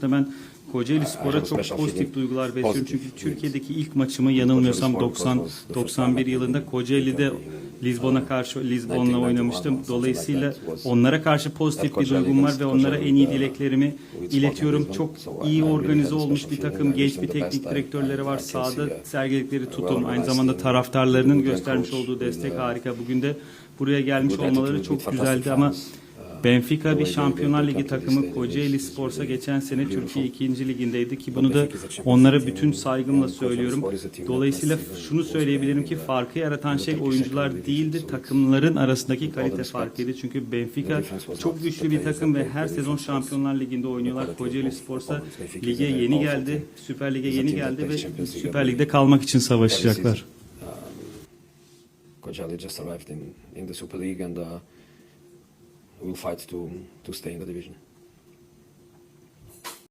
aslında ben Kocaeli Spor'a çok pozitif duygular besliyorum. Çünkü Türkiye'deki ilk maçımı yanılmıyorsam 90-91 yılında Kocaeli'de Lizbon'a karşı Lizbon'la oynamıştım. Dolayısıyla onlara karşı pozitif bir duygum var ve onlara en iyi dileklerimi iletiyorum. Çok iyi organize olmuş bir takım, genç bir teknik direktörleri var. Sahada sergiledikleri tutum, aynı zamanda taraftarlarının göstermiş olduğu destek harika. Bugün de buraya gelmiş olmaları çok güzeldi ama Benfica bir Şampiyonlar Ligi takımı Kocaeli Spor'sa geçen sene Türkiye 2. ligindeydi ki bunu da onlara bütün saygımla söylüyorum. Dolayısıyla şunu söyleyebilirim ki farkı yaratan şey oyuncular değildi, takımların arasındaki kalite farkıydı. Çünkü Benfica çok güçlü bir takım ve her sezon Şampiyonlar Ligi'nde oynuyorlar. Kocaeli Spor'sa lige yeni geldi, Süper Lig'e yeni geldi ve Süper Lig'de kalmak için savaşacaklar. Kocaeli just arrived in, in the Super League and uh, we'll fight to, to stay in the division.